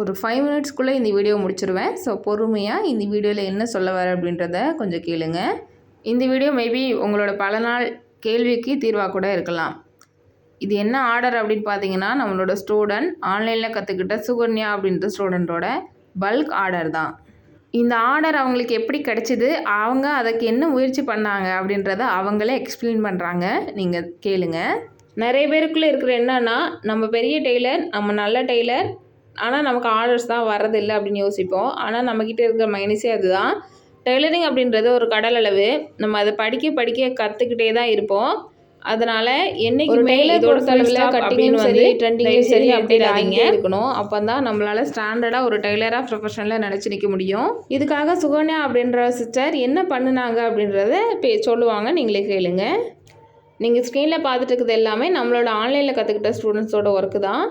ஒரு ஃபைவ் மினிட்ஸ்க்குள்ளே இந்த வீடியோ முடிச்சிருவேன். ஸோ பொறுமையாக இந்த வீடியோவில் என்ன சொல்ல வர அப்படின்றத கொஞ்சம் கேளுங்க. இந்த வீடியோ மேபி உங்களோட பல நாள் கேள்விக்கு தீர்வாக கூட இருக்கலாம். இது என்ன ஆர்டர் அப்படின்னு பார்த்தீங்கன்னா நம்மளோட ஸ்டூடெண்ட் ஆன்லைனில் கற்றுக்கிட்ட சுகன்யா அப்படின்ற ஸ்டூடெண்ட்டோட பல்க் ஆர்டர் தான். இந்த ஆர்டர் அவங்களுக்கு எப்படி கிடைச்சிது அவங்க அதுக்கு என்ன முயற்சி பண்ணாங்க அப்படின்றத அவங்களே எக்ஸ்பிளைன் பண்ணுறாங்க நீங்கள் கேளுங்க. நிறைய பேருக்குள்ளே இருக்கிற என்னன்னா நம்ம பெரிய டெய்லர் நம்ம நல்ல டெய்லர் ஆனால் நமக்கு ஆர்டர்ஸ் தான் வர்றதில்லை அப்படின்னு யோசிப்போம். ஆனால் நம்மக்கிட்ட இருக்கிற மைனஸே அதுதான். டெய்லரிங் அப்படின்றது ஒரு கடல் அளவு. நம்ம அதை படிக்க படிக்க கற்றுக்கிட்டே தான் இருப்போம். அதனால் என்னைக்குமே இதோட செலவில் கட்டிங்கும் சரி ட்ரெண்டிங்கும் சரி அப்டேட் ஆகிங்க இருக்கணும் அப்போ தான் நம்மளால் ஸ்டாண்டர்டாக ஒரு டெய்லராக ப்ரொஃபஷனலாக நினச்சி நிற்க முடியும். இதுக்காக சுகன்யா அப்படின்ற சிஸ்டர் என்ன பண்ணுனாங்க அப்படின்றத பே சொல்லுவாங்க. நீங்களே கேளுங்க. நீங்கள் ஸ்க்ரீனில் பார்த்துட்டு இருக்கிறது எல்லாமே நம்மளோட ஆன்லைனில் கற்றுக்கிட்ட ஸ்டூடெண்ட்ஸோட ஒர்க்கு தான்.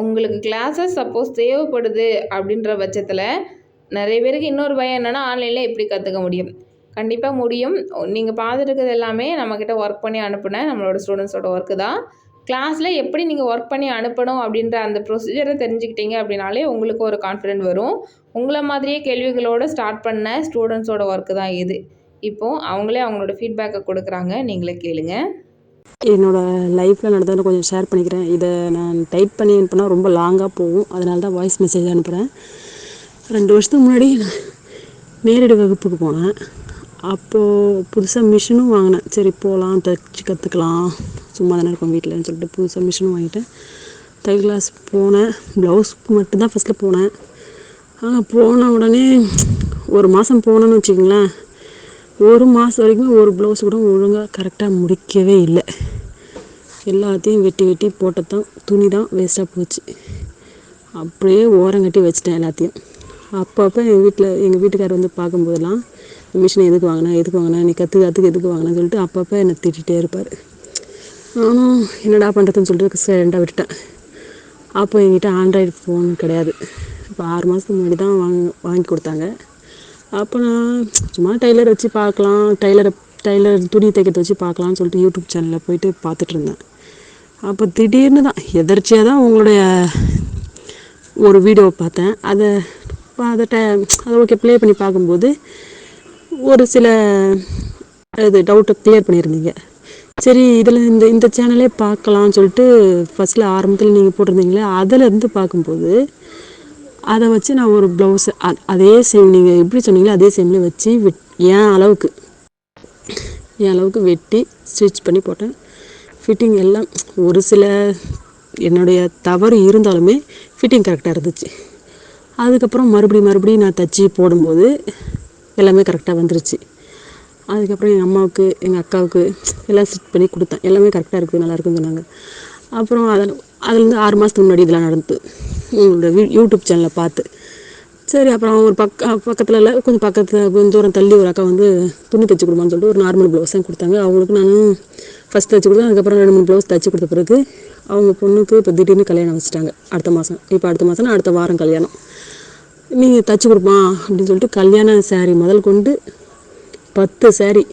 உங்களுக்கு கிளாஸஸ் சப்போஸ் தேவைப்படுது அப்படின்ற பட்சத்தில் நிறைய பேருக்கு இன்னொரு பயம் என்னென்னா ஆன்லைனில் எப்படி கற்றுக்க முடியும்? கண்டிப்பாக முடியும். நீங்கள் பார்த்துட்டு இருக்கிறது எல்லாமே நம்மக்கிட்ட ஒர்க் பண்ணி அனுப்புன நம்மளோட ஸ்டூடெண்ட்ஸோட ஒர்க்கு தான். கிளாஸில் எப்படி நீங்கள் ஒர்க் பண்ணி அனுப்பணும் அப்படின்ற அந்த ப்ரொசீஜரை தெரிஞ்சுக்கிட்டீங்க அப்படின்னாலே உங்களுக்கு ஒரு கான்ஃபிடென்ட் வரும். உங்களை மாதிரியே கேள்விகளோடு ஸ்டார்ட் பண்ண ஸ்டூடெண்ட்ஸோட ஒர்க்கு தான் இது. இப்போது அவங்களே அவங்களோட ஃபீட்பேக்கை கொடுக்குறாங்க. நீங்களே கேளுங்கள் என்னோடய லைஃப்பில் நடந்ததை கொஞ்சம் ஷேர் பண்ணிக்கிறேன். இதை நான் டைப் பண்ணி அனுப்புனா ரொம்ப லாங்காக போகும். அதனால தான் வாய்ஸ் மெசேஜ் அனுப்புகிறேன் ரெண்டு வருஷத்துக்கு முன்னாடி நான் நேரடி வகுப்புக்கு போனேன். அப்போது புதுசாக மிஷினும் வாங்கினேன். சரி போகலாம் தைச்சி கற்றுக்கலாம் சும்மா தானே இருக்கோம் வீட்டில்னு சொல்லிட்டு புதுசாக மிஷினும் வாங்கிட்டேன். தையல் கிளாஸ் போனேன். ப்ளவுஸ்க்கு மட்டும்தான் ஃபஸ்ட்டில் போனேன். ஆனால் போன உடனே ஒரு மாதம் போனேன்னு வச்சுக்கோங்களேன். ஒரு மாதம் வரைக்கும் ஒரு ப்ளவுஸ் கூட ஒழுங்காக கரெக்டாக முடிக்கவே இல்லை. எல்லாத்தையும் வெட்டி வெட்டி போட்டது தான் துணி தான் வேஸ்ட்டாக போச்சு. அப்படியே ஓரங்கட்டி வச்சிட்டேன் எல்லாத்தையும். அப்பப்போ எங்கள் வீட்டில் எங்கள் வீட்டுக்காரர் வந்து பார்க்கும்போதெல்லாம் மிஷினை எதுக்கு வாங்கினா? எதுக்கு வாங்கினா? நீ கற்று கற்றுக்கு எதுக்கு வாங்கினான்னு சொல்லிட்டு அப்பப்போ என்னை திட்டிகிட்டே இருப்பார். நானும் என்னடா பண்ணுறதுன்னு சொல்லிட்டு சைலண்டாக விட்டுட்டேன். அப்போ என்கிட்ட ஆண்ட்ராய்டு ஃபோன் கிடையாது. இப்போ ஆறு மாதத்துக்கு முன்னாடி தான் வாங்க வாங்கி கொடுத்தாங்க. அப்போ நான் சும்மா டெய்லர் வச்சு பார்க்கலாம் டெய்லரை டெய்லர் துணி தைக்கிறத வச்சு பார்க்கலான்னு சொல்லிட்டு யூடியூப் சேனலில் போயிட்டு பார்த்துட்டு இருந்தேன். அப்போ திடீர்னு தான் எதர்ச்சியாக தான் உங்களுடைய ஒரு வீடியோவை பார்த்தேன். அதை அதை ட அதை ஓகே ப்ளே பண்ணி பார்க்கும்போது ஒரு சில இது டவுட்டை க்ளியர் பண்ணியிருந்தீங்க. சரி இதில் இந்த இந்த சேனலே பார்க்கலாம்னு சொல்லிட்டு ஃபஸ்ட்டில் ஆரம்பத்தில் நீங்கள் போட்டிருந்தீங்களே அதில் இருந்து பார்க்கும்போது அதை வச்சு நான் ஒரு ப்ளவுஸு அதே சேம் நீங்கள் எப்படி சொன்னீங்களோ அதே சேம்லேயே வச்சு வெட் என் அளவுக்கு என் அளவுக்கு வெட்டி ஸ்டிச் பண்ணி போட்டேன். ஃபிட்டிங் எல்லாம் ஒரு சில என்னுடைய தவறு இருந்தாலுமே ஃபிட்டிங் கரெக்டாக இருந்துச்சு. அதுக்கப்புறம் மறுபடியும் மறுபடியும் நான் தச்சு போடும்போது எல்லாமே கரெக்டாக வந்துருச்சு. அதுக்கப்புறம் எங்கள் அம்மாவுக்கு எங்கள் அக்காவுக்கு எல்லாம் ஸ்டிச் பண்ணி கொடுத்தேன். எல்லாமே கரெக்டாக இருக்குது நல்லா இருக்குன்னு சொன்னாங்க. அப்புறம் அதில் அதுலேருந்து ஆறு மாதத்துக்கு முன்னாடி இதெல்லாம் நடந்தது. உங்களோட யூடியூப் சேனலை பார்த்து. சரி அப்புறம் ஒரு பக்க பக்கத்தில் இல்லை கொஞ்சம் பக்கத்தில் கொஞ்சம் தூரம் தள்ளி ஒரு அக்கா வந்து துணி தைச்சி கொடுமான்னு சொல்லிட்டு ஒரு நார்மல் ப்ளவுஸ் தான் கொடுத்தாங்க. அவங்களுக்கு நான் ஃபஸ்ட் தைச்சி கொடுத்தேன். அதுக்கப்புறம் ரெண்டு மூணு ப்ளவுஸ் தைச்சி கொடுத்த பிறகு அவங்க பொண்ணுக்கு இப்போ திடீர்னு கல்யாணம் வச்சுட்டாங்க. அடுத்த மாதம் இப்போ அடுத்த மாதம்னா அடுத்த வாரம் கல்யாணம். நீங்கள் தைச்சி கொடுப்பா அப்படின்னு சொல்லிட்டு கல்யாண சேரீ முதல் கொண்டு பத்து சேரீ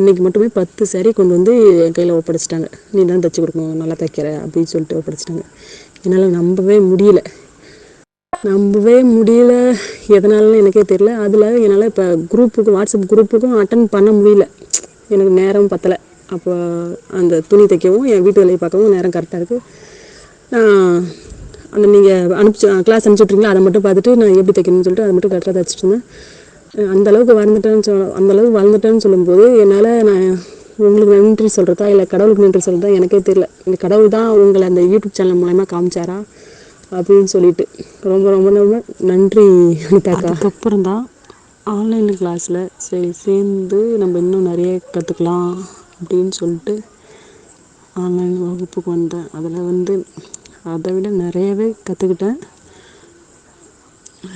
இன்றைக்கி மட்டுமே பத்து சேரீ கொண்டு வந்து என் கையில் ஒப்படைச்சிட்டாங்க. நீ தான் தைச்சி கொடுக்கணும். நல்லா தைக்கிற அப்படின்னு சொல்லிட்டு ஒப்படைச்சிட்டாங்க. என்னால் நம்பவே முடியல. நம்பவே முடியல. எதனாலன்னு எனக்கே தெரியல. அதில் என்னால் இப்போ குரூப்புக்கு வாட்ஸ்அப் குரூப்புக்கும் அட்டன் பண்ண முடியல. எனக்கு நேரம் பத்தலை. அப்போ அந்த துணி தைக்கவும் என் வீட்டு வேலையை பார்க்கவும் நேரம் கரெக்டாக இருக்குது நான் அந்த நீங்கள் அனுப்பிச்சு கிளாஸ் அனுப்பிச்சுட்ருங்களா அதை மட்டும் பார்த்துட்டு நான் எப்படி தைக்கணும்னு சொல்லிட்டு அதை மட்டும் கரெக்டாக தைச்சிட்டு இருந்தேன். வளர்ந்துட்டேன்னு சொல் அந்தளவுக்கு வளர்ந்துட்டேன்னு சொல்லும்போது என்னால் நான் உங்களுக்கு நன்றி சொல்கிறதா இல்லை கடவுளுக்கு நன்றி சொல்கிறதா எனக்கே தெரியல. இந்த கடவுள் தான் உங்களை அந்த யூடியூப் சேனல் மூலயமா காமிச்சாரா? அப்படின்னு சொல்லிட்டு. ரொம்ப ரொம்ப ரொம்ப நன்றி அனிதாக்கா. அதுக்கப்புறம் தான் ஆன்லைன் கிளாஸில் சரி சேர்ந்து நம்ம இன்னும் நிறைய கற்றுக்கலாம் அப்படின்னு சொல்லிட்டு ஆன்லைன் வகுப்புக்கு வந்தேன். அதில் வந்து அதை விட நிறையவே கற்றுக்கிட்டேன்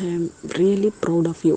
ஐ am really proud of you